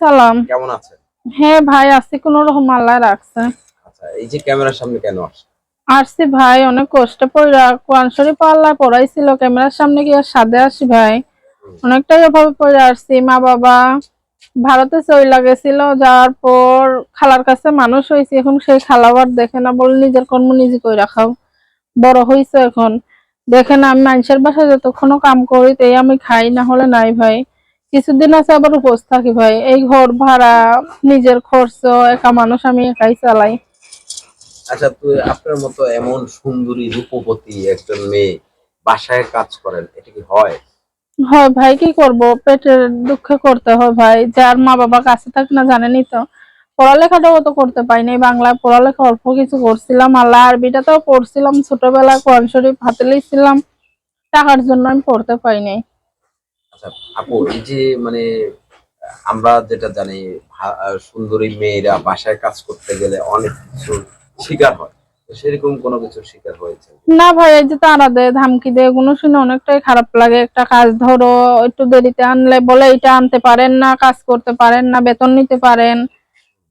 সালাম। কেমন আছেন? হ্যাঁ ভাই আসছি কোন রকম আল্লাহ রাখছে। আচ্ছা এই যে ক্যামেরার সামনে কেন আসছেন? আসছি ভাই অনেক কষ্ট পড়া কোরআন শরীফ আল্লাহ পড়াইছিল ক্যামেরার সামনে গিয়ে সাদে আসি ভাই। অনেকটাই অভাবে পড়ে আসছি মা বাবা। ভারতে চইলা গেছিল যাওয়ার পর খালার কাছে মানুষ হয়েছে এখন সেই খালাবার দেখে না বলে নিজের কর্ম নিজে করে রাখাও বড় হয়েছে এখন। দেখে না আমি মানুষের বাসায় যতক্ষণ কাম করি তাই আমি খাই না হলে নাই ভাই। কিছুদিন আছে আবার উপোস থাকি ভাই। এই ঘর ভাড়া নিজের খরচ একা মানুষ আমি একাই চালাই। আচ্ছা তো আপনার মতো এমন সুন্দরী রূপবতী একজন মেয়ে বাসায় কাজ করেন এটা কি হয়? হয় ভাই কি করব? পেটের দুঃখে করতে হয় ভাই। যার মা বাবা কাছে থাকে না জানেনই তো। পড়ালেখাটাও তো করতে পাইনি বাংলায়। পড়ালেখা অল্প কিছু করছিলাম আল্লাহ আরবিটাতেও পড়ছিলাম। ছোটবেলায় কোরআন শরীফ হাতে লিখছিলাম। টাকার জন্য আমি পড়তে পাইনি আপু এই যে মানে আমরা যেটা জানি সুন্দরী মেয়েরা বাসায় কাজ করতে গেলে অনেক কিছু শিকার হয়। সেরকম কোনো কিছুর শিকার হয়েছে? না ভাই এই যে তারা দেয় ধমকি দেয় এগুলো শুনে অনেকটাই খারাপ লাগে। একটা কাজ ধরো একটু দেরিতে আনলে বলে এটা আনতে পারেন না কাজ করতে পারেন না বেতন নিতে পারেন।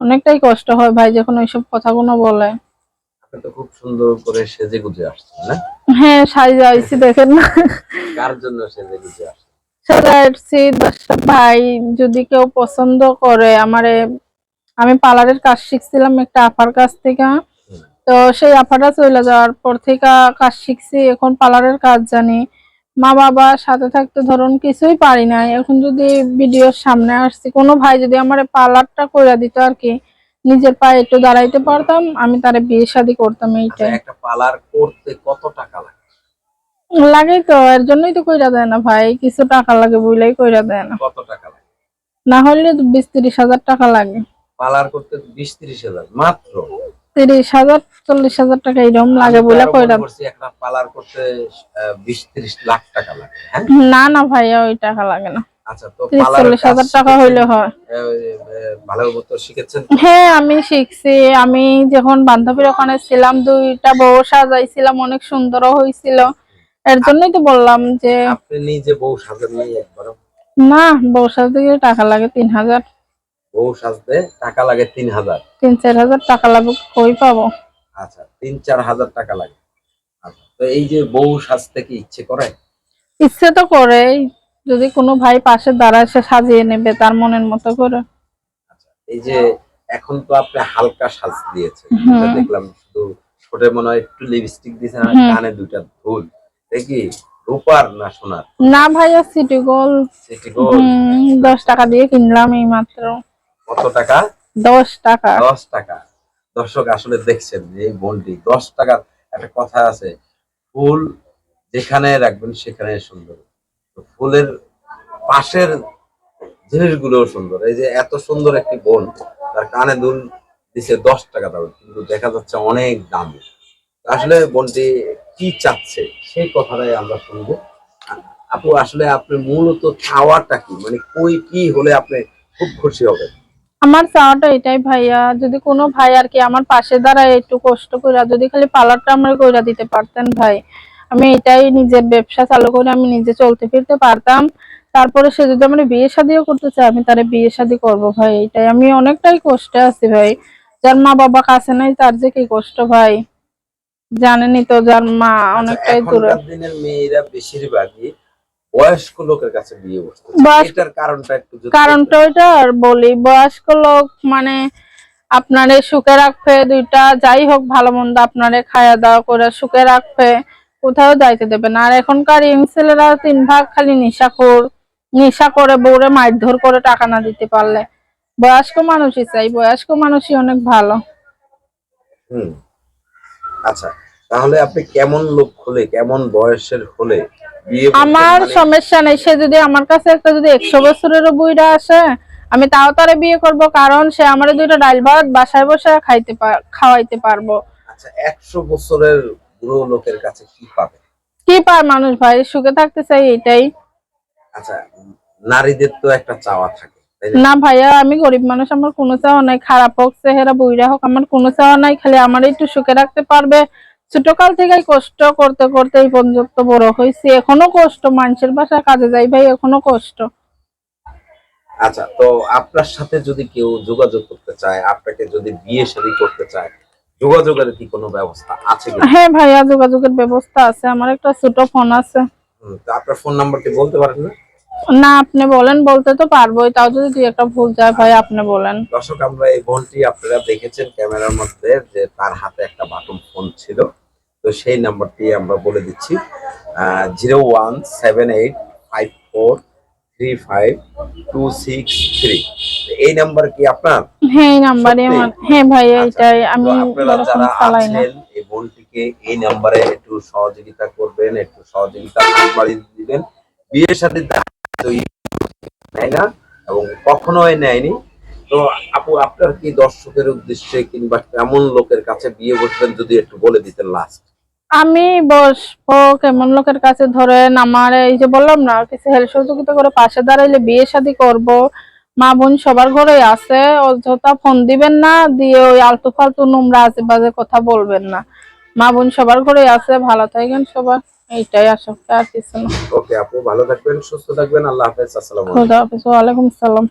অনেকটাই কষ্ট হয় ভাই যখন ওইসব কথাগুলো বলে। তো খুব সুন্দর করে সেজে গুজে আসছেন না? হ্যাঁ সাইজ আইছি দেখেন না। কার জন্য সেজে গুজে আসছেন? দর্শক ভাই যদি কেউ পছন্দ করে আমারে আমি পার্লারের কাজ শিখছিলাম একটা আপার কাছ থেকে। তো সেই আপাটা চলে যাওয়ার পর থেকে কাজ শিখছি এখন পার্লারের কাজ জানি। মা বাবা সাথে থাকতে ধরুন কিছুই পারি না এখন যদি ভিডিওর সামনে আসছি কোনো ভাই যদি আমার পার্লারটা করে দিত আর কি নিজের পায়ে একটু দাঁড়াইতে পারতাম আমি তারে বিয়ে শাদী করতাম আচ্ছা এইটাই। একটা পার্লার করতে কত টাকা লাগে লাগে তো এর জন্যই তো কইরা দেয় না ভাই। কিছু টাকা লাগে বুঝলেই কইরা দেয় না। কত টাকা লাগে? না হলে তো বিশ তিরিশ হাজার টাকা লাগে। পার্লার করতে বিশ ত্রিশ হাজার মাত্র? তিরিশ হাজার চল্লিশ হাজার টাকা এরকম লাগে বলে কইরা একটা পার্লার করতে বিশ ত্রিশ লাখ টাকা লাগে হ্যাঁ? না না ভাইয়া ওই টাকা লাগে না। আচ্ছা তো তিরিশ চল্লিশ হাজার টাকা হইলে হয়। আহ, আহ, ভালো মতো শিখেছেন? হ্যাঁ আমি শিখছি। আমি যখন বান্ধবীর ওখানে ছিলাম দুইটা বউ সাজাইছিলাম অনেক সুন্দরও হয়েছিল এর জন্যই তো বললাম যে আপনি নিজে বউ সাজেন নেই একবার না বউ সাজতে গেলে টাকা লাগে তিন হাজার। বউ সাজতে টাকা লাগে তিন হাজার। তিন চার হাজার টাকা লাগবে কই পাবো? আচ্ছা তিন চার হাজার টাকা লাগে। আচ্ছা তো এই যে বউ সাজতে কি ইচ্ছে করে? ইচ্ছে তো করে যদি কোনো ভাই পাশে দাঁড়ায় সে সাজিয়ে নেবে তার মনের মতো করে। আচ্ছা এই যে এখন তো আপনি হালকা সাজ দিয়েছেন। দেখলাম শুধু ঠোঁটে মনে হয় একটু লিপস্টিক দিয়েছেন আর কানে দুইটা ধুল। দেখি রূপার না সোনার? না ভাইয়া সিটি গোল সিটি গোল্ড হুম, দশ টাকা দিয়ে কিনলাম এই মাত্র কত টাকা? দশ টাকা। দশ টাকা। দর্শক আসলে দেখছেন যে এই বোনটি দশ টাকার একটা কথা আছে ফুল যেখানে রাখবেন সেখানে সুন্দর। ফুলের পাশের জিনিসগুলোও সুন্দর। এই যে এত সুন্দর একটি বোন তার কানে দুল দিছে দশ টাকা দাম কিন্তু দেখা যাচ্ছে অনেক দাম। আসলে বোনটি কি চাচ্ছে? সেই কথাটাই আমরা শুনব। আপু, আসলে আপনি মূলত চাওয়াটা কি? মানে কই কি হলে আপনি খুব খুশি হবেন? আমার চাওয়াটা এটাই ভাইয়া, যদি কোনো ভাই আর কি আমার পাশে দাঁড়ায় একটু কষ্ট করে যদি খালি পার্লারটা আমার কইরা দিতে পারতেন ভাই। আমি এটাই নিজের ব্যবসা চালু করে আমি নিজে চলতে ফিরতে পারতাম। তারপরে সে যদি আমার বিয়ে শাদিও করতে চায়, আমি তারে বিয়ে শাদি করব ভাই। এটাই, আমি অনেকটাই কষ্টে আছি ভাই। যার মা বাবা কাছে নাই, তার যে কি কষ্ট ভাই। জানেনই তো যার মা অনেকটাই আচ্ছা, দূরে। এখনকার দিনের মেয়েরা বেশিরভাগই বয়স্ক লোকের কাছে বিয়ে বয়স্ক- এটার কারণটা একটু কারণটা ওইটা আর বলি বয়স্ক লোক মানে আপনারে সুখে রাখবে দুইটা যাই হোক ভালো মন্দ আপনারে খাওয়া দাওয়া করে সুখে রাখবে কোথাও যাইতে দেবে না। আর এখনকার ইং ছেলেরা তিন ভাগ খালি নেশাখোর নেশা করে বউরে মারধর করে টাকা না দিতে পারলে। বয়স্ক মানুষই চাই বয়স্ক মানুষই অনেক ভালো। হুম। আচ্ছা তাহলে আপনি কেমন লোক হলে কেমন বয়সের হলে আমার মানে- সমস্যা নেই সে যদি আমার কাছে একটা যদি একশো বছরেরও বুইরা আসে আমি তাও তারে বিয়ে করব কারণ সে আমার দুইটা ডাল ভাত বাসায় বসে খাইতে খাওয়াইতে পারব। আচ্ছা একশো বছরের বুড়ো লোকের কাছে কি পাবে? কি পায় মানুষ ভাই? সুখে থাকতে চাই এটাই আচ্ছা নারীদের তো একটা চাওয়া থাকে। না? ভাইয়া আমি গরিব মানুষ আমার কোনো চাওয়া নাই। খারাপ হোক চেহারা বইরা হোক আমার কোনো চাওয়া নাই। খালি আমার একটু সুখে রাখতে পারবে। ছোটকাল থেকে কষ্ট করতে করতে এই পর্যন্ত বড় হয়েছি। এখনও কষ্ট মানুষের বাসায় কাজে যাই ভাই এখনও কষ্ট। আচ্ছা তো আপনার সাথে যদি কেউ যোগাযোগ করতে চায় আপনাকে যদি বিয়ে শাদী করতে চায় যোগাযোগের কি কোনো ব্যবস্থা আছে হ্যাঁ ভাইয়া যোগাযোগের ব্যবস্থা আছে। আমার একটা ছোট ফোন আছে। আপনার ফোন নাম্বারটি বলতে পারেন না? না আপনি বলেন বলতে তো পারবোই। তাও যদি দুই একটা ভুল যায় ভাই আপনি বলেন। দর্শক আমরা এই বোনটি আপনারা দেখেছেন ক্যামেরার মধ্যে যে তার হাতে একটা বাটন ফোন ছিল। তো সেই নাম্বারটি আমরা বলে দিচ্ছি zero one seven eight five four three five two six three. এই নাম্বার কি আপনার? হ্যাঁ এই নাম্বারই আমার। হ্যাঁ ভাই আচ্ছা, এইটাই। আমি আপনারা যারা আছেন এই বোনটিকে এই নাম্বারে একটু সহযোগিতা করবেন একটু সহযোগিতা বাড়িয়ে দিবেন। বিয়ের সাথে নেয় না এবং কখনোই নেয়নি। তো আপু, আপনার কি দর্শকের উদ্দেশ্যে কিংবা কেমন লোকের কাছে বিয়ে বসবেন যদি একটু বলে দিতেন লাস্ট আমি বসবো কেমন লোকের কাছে? ধরেন আমার এই যে বললাম না, কিছু হেল্প সহযোগিতা করে পাশে দাঁড়াইলে বিয়ে শাদী করব। মা বোন সবার ঘরে আছে, অযথা ফোন দিবেন না, দিয়ে ওই আলতু ফালতু নোংরা আজে বাজে কথা বলবেন না। মা বোন সবার ঘরে আছে, ভালো থাকবেন সবার। এইটাই আশা আর কিছু না। ওকে আপু ভালো থাকবেন সুস্থ থাকবেন আল্লাহ হাফেজ আসসালামু আলাইকুম। ওয়া আলাইকুম আসসালাম। সালাম